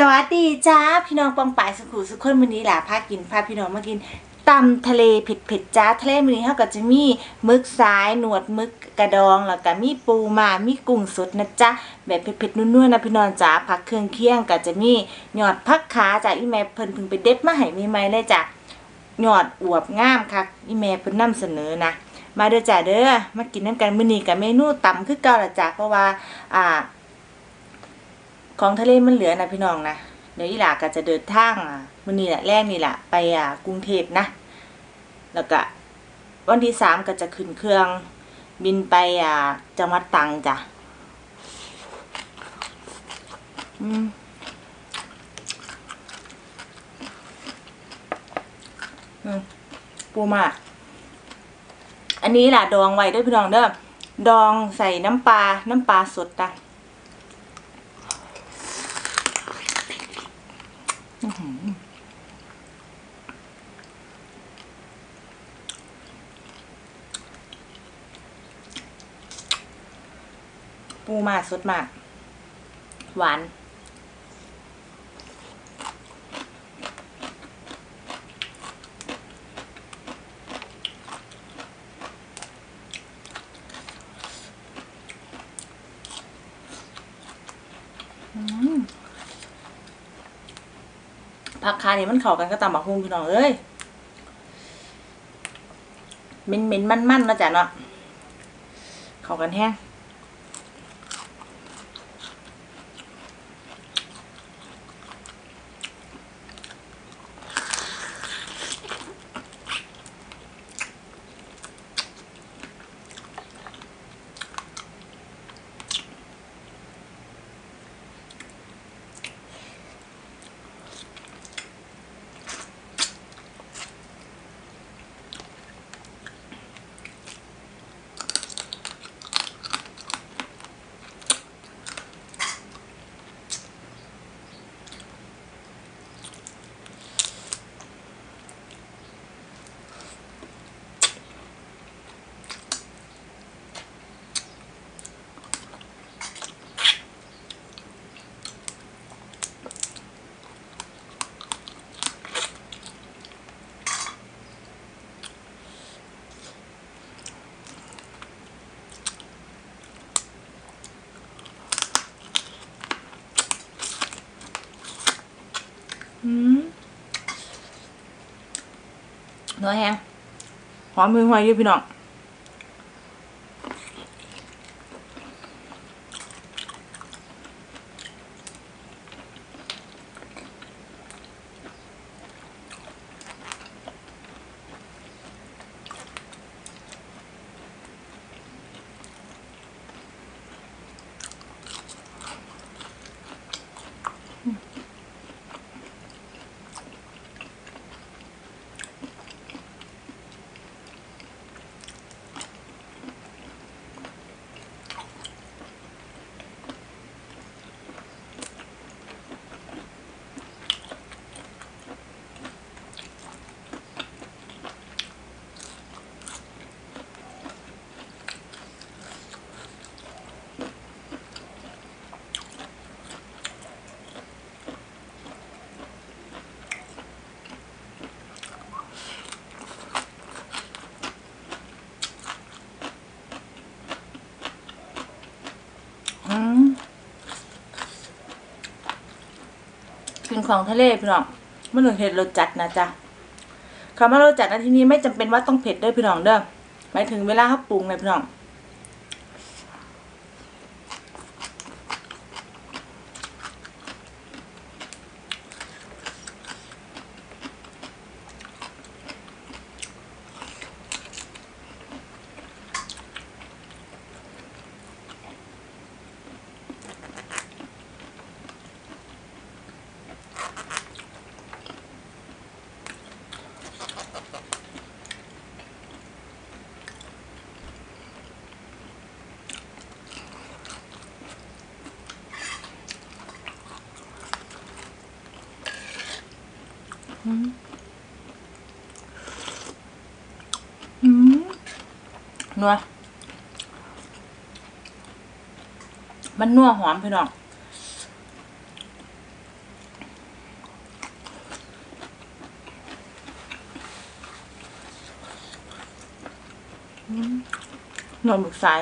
สวัสดีจ้าพี่น้องปองป่ายสุขุสุขคนวันนี้แหละพากินพาพี่น้องมากินตำทะเลเผ็ดเผ็ดๆจ้าทะเลวันนี้เขาก็จะมีมึกสายหนวดมึกกระดองแล้วก็มีปูมามีกุ้งสดนะจ๊ะแบบเผ็ดๆนุ่นๆนะพี่น้องจ้าผักเครื่องเคียงก็จะมีหยอดผักขาจากอีแม่เพิ่นเพิ่งไปเด็ดมาให้ใหม่เลยจ้ะหยอดอวบงามค่ะอีแม่เพิ่นนำเสนอนะมาเด้อจ้าเด้อมากินน้ำกันมื้อนี้กับเมนูตำคือเก่าละจ้ะเพราะว่าอ่า ของทะเลมันเหลือนะพี่น้องนะเดี๋ยวอีหลาก็จะเดินทางมื้อนี้แหละแรกนี่แหละไปอ่ากรุงเทพนะ แล้วก็วันที่สามก็จะขึ้นเครื่องบินไปอ่าจังหวัดตรังจ้ะอืมอืมปูมากอันนี้ล่ะดองไว้ด้วยพี่น้องเด้อ ดองใส่น้ำปลา น้ำปลาสดนะ ปูมากสดมาก หวาน อืมผักคาเนี่มันเข้ากันก็ตำบักหุ่งพี่น้องเอ้ยเหม็นเหม็นมันมันนะจ๊ะเนาะเข้ากันแห้ง เนื้อแห้งหอมมือหอยเยอะพี่น้อง ของทะเลพี่น้องไม่ต้องเผ็ดรสจัดนะจ๊ะคำว่ารสจัดในที่นี้ไม่จำเป็นว่าต้องเผ็ดด้วยพี่น้องเด้อหมายถึงเวลาเขาปรุงเลยพี่น้อง นัวมันนัวหอมพี่น้องนอนหมึกสาย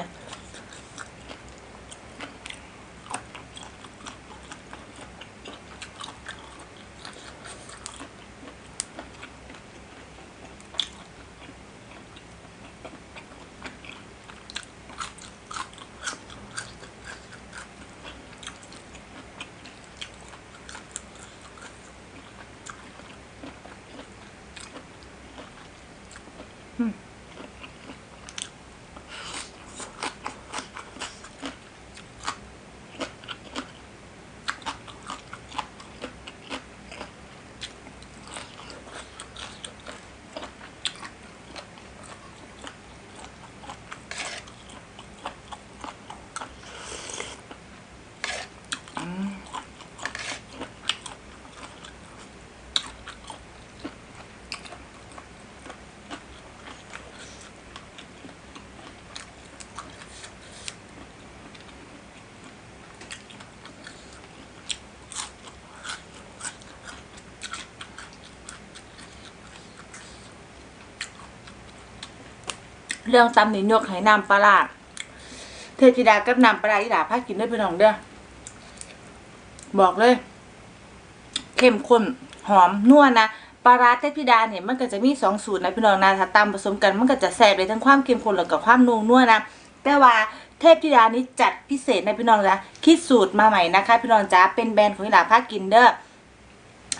เรื่องตำหนิยกให้น้ำปลาร้าเทพธิดากับน้ำปลาร้าอีหลาพากินได้เป็นของเด้อบอกเลย เข้มข้นหอมนัวนะปลาร้าเทพธิดาเนี่ยมันก็จะมีสองสูตรนะพี่น้องนะถ้าตำผสมกันมันก็จะแซ่บเลยทั้งความเข้มข้นแล้วก็ความนัวนัวนะแต่ว่าเทพธิดานี้จัดพิเศษนะพี่น้องนะคิดสูตรมาใหม่นะคะ พี่น้องจ้าเป็นแบรนด์ของอีหลาพากินเด้อ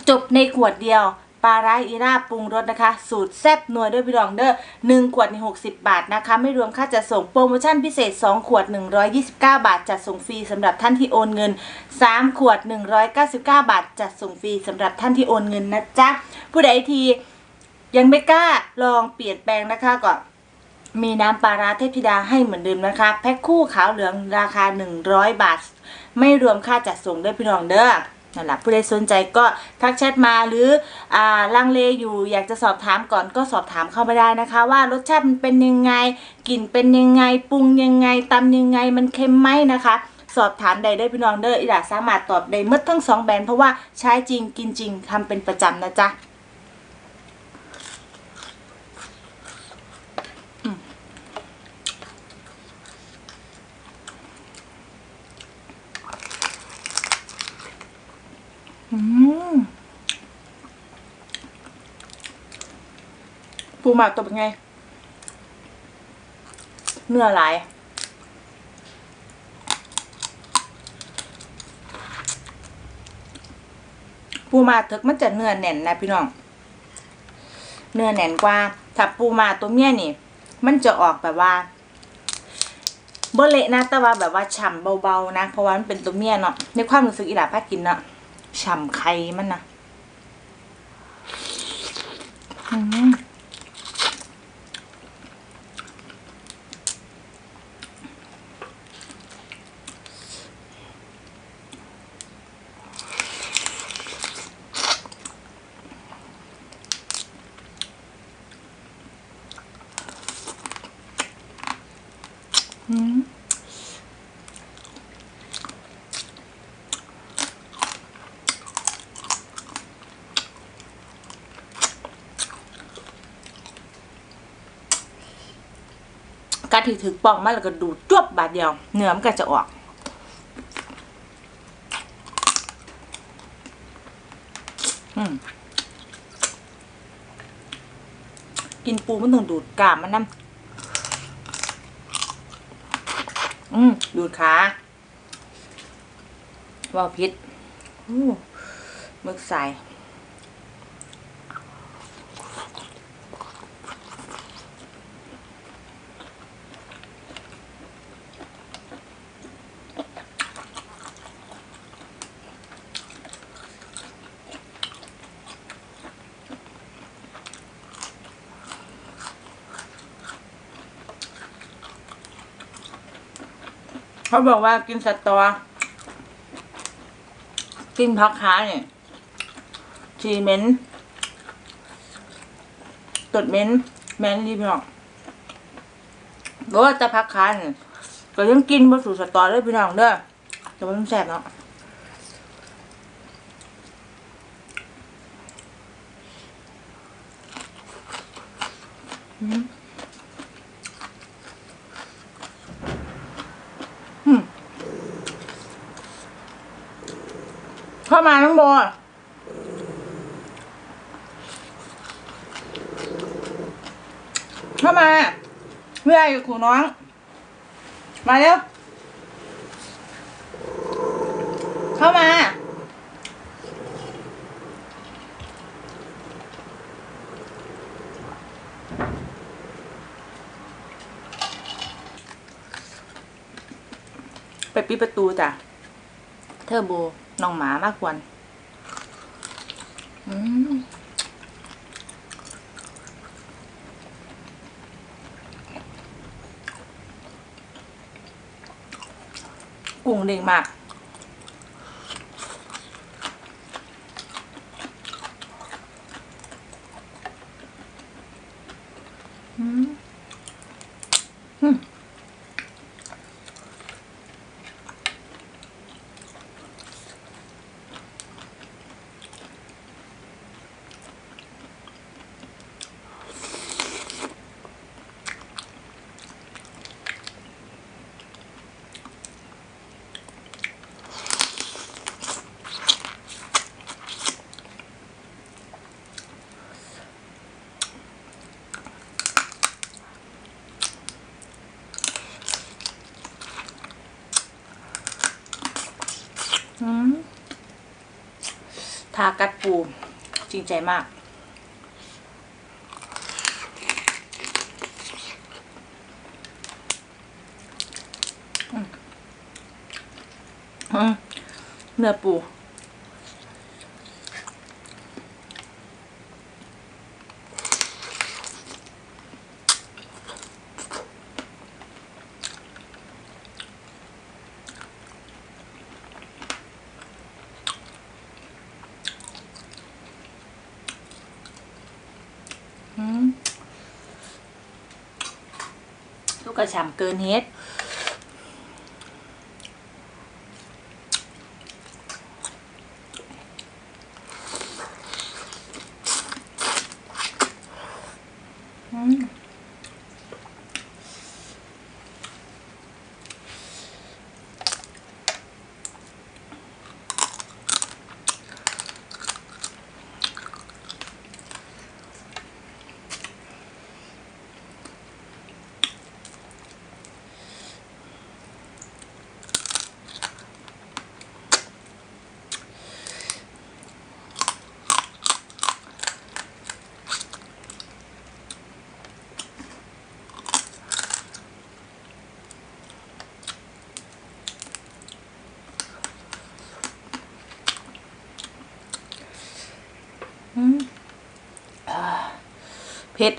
จบในขวดเดียว ปลาร้าอีราปรุงรสนะคะ สูตรแซ่บนัวด้วยพี่รองเด้อหนึ่งขวดใน60 บาทนะคะ ไม่รวมค่าจัดส่งโปรโมชั่นพิเศษ 2 ขวด 129 บาท จัดส่งฟรีสำหรับท่านที่โอนเงิน 3 ขวด 199 บาท จัดส่งฟรีสำหรับท่านที่โอนเงินนะจ๊ะผู้ใดทียังไม่กล้าลองเปลี่ยนแปลงนะคะก็มีน้ำปลาร้าเทพธิดาให้เหมือนเดิมนะคะ แพ็คคู่ขาวเหลืองราคา 100 บาท ไม่รวมค่าจัดส่งด้วยพี่น้องเด้อ นั่นแหละผู้ใดสนใจก็ทักแชทมาหรืออ่าลังเลอยู่อยากจะสอบถามก่อนก็สอบถามเข้ามาได้นะคะ ว่ารสชาติมันเป็นยังไงกลิ่นเป็นยังไงปรุงยังไงตำยังไงมันเค็มไหมนะคะ สอบถามใดได้พี่น้องเด้ออีหลาสามารถตอบได้หมดทั้งสองแบรนด์เพราะว่าใช้จริงกินจริงทำเป็นประจำนะจ๊ะ ปูหมักตัวเป็นไง เนื้อหลายปูมาถึกมันจะเนื้อแน่นนะพี่น้อง เนื้อแน่นกว่า ถ้าปูมาตัวเมียนี่ มันจะออกแบบว่าเบ่เละนะแต่ว่าแบบว่าฉ่ำเบาๆนะ เพราะว่ามันเป็นตัวเมียเนาะ ในความรู้สึกอีหลาป้ากินเนาะฉ่ำไข่มันนะอืม ที่ถึกป่องมาแล้วก็ดูดจวบบาดเดียว เนื้อมันก็จะออกอกินปูมันต้องดูดกล้ามมันน้ำอืมดูดขาว่าพิษมึกใส เขาบอกว่ากินสตอ กินพักค้าเนี่ยชีเม็นตดเม็นแมนรีบพี่น้องบอว่าจะพักค้าเนี่ยก็ยังกินบนสู่สตอเลยพี่น้องเด้อแต่ว่ามันแสบเนาะอืม เข้ามาน้องโบเข้ามาเมื่อยอยู่ครูน้อง มาเร็ว เข้ามา ไปปิดประตูจ้ะเทอร์โบ น้องหมามากกวนอืมกุ้งเด้งมาก ปูจริงใจมาก เนื้อปู ฉ่ำเกินเฮ็ด เผ็ด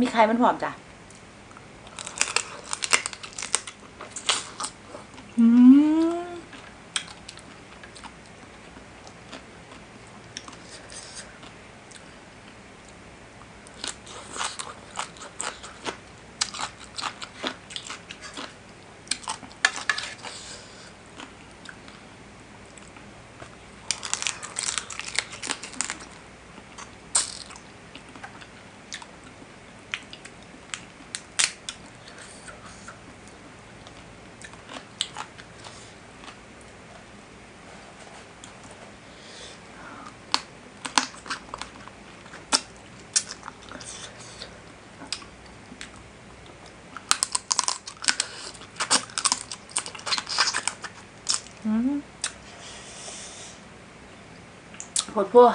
มีใครมันหอมจ้ะ ปว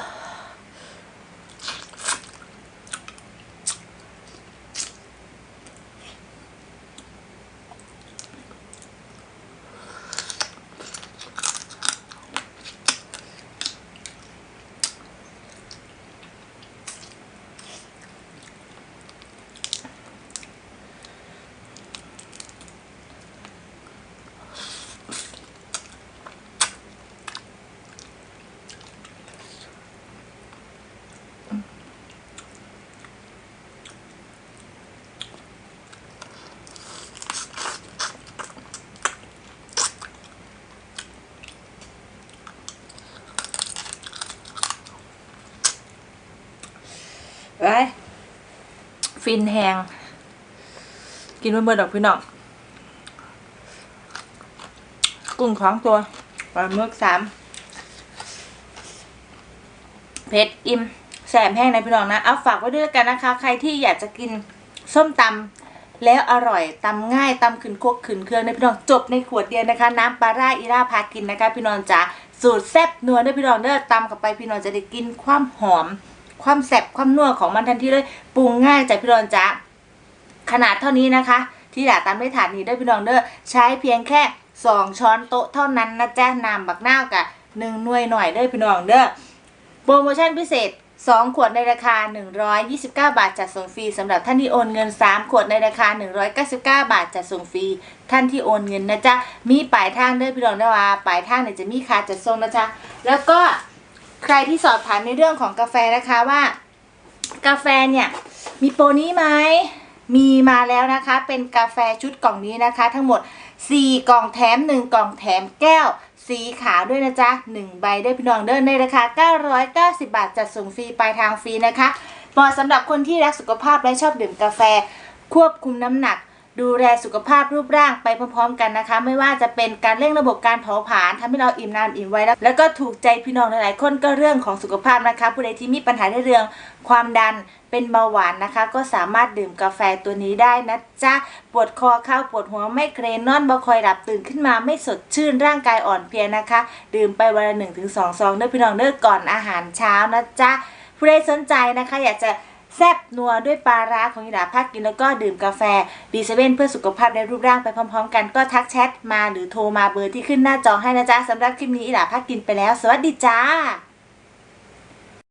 ฟินแหงกินเมื่อดอกพี่น้องกุ้งสองตัวปลาหมึกสามเผ็ดอิ่มแสบแห้งนะพี่น้องนะเอาฝากไว้ด้วยกันนะคะ ใครที่อยากจะกินส้มตำแล้วอร่อยตำง่ายตำขึ้นโคกขึ้นเครื่องนะพี่น้องจบในขวดเดียวนะคะ น้ำปลาร่าอีราพากินนะคะ พี่น้องจ๋าสูตรแซ่บนัวด้อพี่น้องเด้อตำกับไปพี่น้องจะได้กินความหอม ความแซบความนัวของมันทันทีเลยปรุงง่ายจ้ะพี่น้องจ๋าขนาดเท่านี้นะคะ ที่ด่าตามด้ถาดนี้เด้พี่น้องเด้อใช้เพียงแค่สองช้อนโต๊ะเท่านั้นนะจ๊ะน้ำบักนาวกับหนึ่งหน่วยหน่อยเด้พี่น้องเด้อโปรโมชั่นพิเศษ 2 ขวดในราคา 129 บาทจัดส่งฟรีสำหรับท่านที่โอนเงิน 3 ขวดในราคา 199 บาทจัดส่งฟรีท่านที่โอนเงินนะจ๊ะมีปลายทางเด้อพี่น้องนะว่าปลายทางเนี่ยจะมีค่าจัดส่งนะจ๊ะแล้วก็ ใครที่สอบถามในเรื่องของกาแฟนะคะว่า กาแฟเนี่ยมีโปรนี้ไหมมีมาแล้วนะคะ เป็นกาแฟชุดกล่องนี้นะคะ ทั้งหมด 4 กล่องแถม 1 กล่องแถมแก้ว สีขาวด้วยนะจ๊ะ 1 ใบได้พี่น้องเดินในราคา 990 บาท จัดส่งฟรีปลายทางฟรีนะคะเหมาะสำหรับคนที่รักสุขภาพและชอบดื่มกาแฟ ควบคุมน้ำหนัก ดูแลสุขภาพรูปร่างไปพร้อมๆกันนะคะ ไม่ว่าจะเป็นการเร่งระบบการเผาผลาญทำให้เราอิ่มนานอิ่มไวแล้วแล้วก็ถูกใจพี่น้องหลายๆคนก็เรื่องของสุขภาพนะคะ ผู้ใดที่มีปัญหาในเรื่องความดันเป็นเบาหวานนะคะ ก็สามารถดื่มกาแฟตัวนี้ได้นะจ๊ะปวดคอเข้าปวดหัวไม่เกรนนอนบ่คอยหลับตื่นขึ้นมาไม่สดชื่นร่างกายอ่อนเพลียนะคะ ดื่มไปวันละหนึ่งถึงสองซองเด้อพี่น้องเด้อก่อนอาหารเช้านะจ๊ะผู้ใดสนใจนะคะ อยากจะ แซ่บนัวด้วยปลาร้าของยิราภาคกินแล้วก็ดื่มกาแฟดีเซเว่นเพื่อสุขภาพและรูปร่างไปพร้อมๆ กันก็ทักแชทมาหรือโทรมาเบอร์ที่ขึ้นหน้าจอให้นะจ๊ะสำหรับคลิปนี้อิราภาคกินไปแล้ว สวัสดีจ้า